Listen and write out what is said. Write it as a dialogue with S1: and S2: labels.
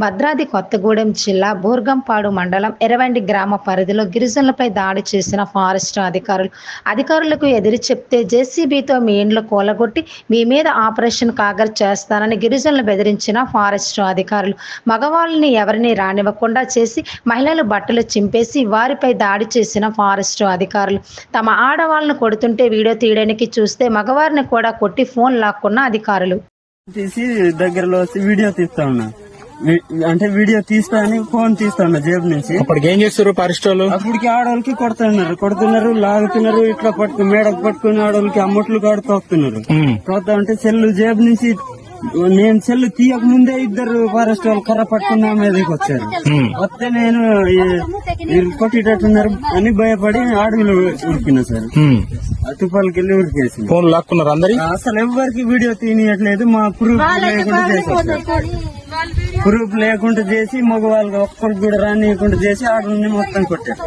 S1: భద్రాద్రి కొత్తగూడెం జిల్లా బూర్గంపాడు మండలం ఎరవండి గ్రామ పరిధిలో గిరిజనులపై దాడి చేసిన ఫారెస్ట్ అధికారులు. అధికారులకు ఎదురు చెప్తే జేసీబీతో మీ ఇండ్లు కూలగొట్టి మీ మీద ఆపరేషన్ కాగర్ చేస్తానని గిరిజనులు బెదిరించిన ఫారెస్ట్ అధికారులు. మగవాళ్ళని ఎవరిని రానివ్వకుండా చేసి మహిళలు బట్టలు చింపేసి వారిపై దాడి చేసిన ఫారెస్ట్ అధికారులు. తమ ఆడవాళ్ళను కొడుతుంటే వీడియో తీయడానికి చూస్తే మగవారిని కూడా కొట్టి ఫోన్ లాక్కున్న అధికారులు.
S2: తీసి దగ్గరలో వచ్చి వీడియో తీస్తా ఉన్నా. అంటే వీడియో తీస్తా అని ఫోన్ తీస్తా ఉన్నా జేబు నుంచి.
S3: అప్పటికి ఏం చేస్తారు వాళ్ళు
S2: అప్పటికి ఆడవాళ్ళకి కొడుతున్నారు. కొడుతున్నారు లాగుతున్నారు ఇట్లా పట్టుకుని మేడకు పట్టుకుని ఆడవాళ్ళకి అమ్మట్లు కాడు తోస్తున్నారు
S3: ఉమ్.
S2: తోస్తా ఉంటే సెల్లు జేబు నుంచి నేను సెల్లు తీయక ముందే ఇద్దరు ఫారెస్ట్ వాళ్ళు కర్ర పట్టుకుని నా మీదకి వచ్చారు. వస్తే నేను కొట్టేటట్టున్నారు అని భయపడి అడవిలో ఉరికినా సార్. తుపాలకి వెళ్ళి ఉరికేసింది
S3: ఫోన్ లాక్కున్నారు అందరి?
S2: అసలు ఎవరికి వీడియో తీయట్లేదు మా ప్రూఫ్ లేకుండా చేసేసారు ప్రూఫ్ లేకుండా చేసి మగవాళ్ళకి ఒక్కరికి కూడా రానియకుండా చేసి ఆడని మొత్తం కొట్టారు.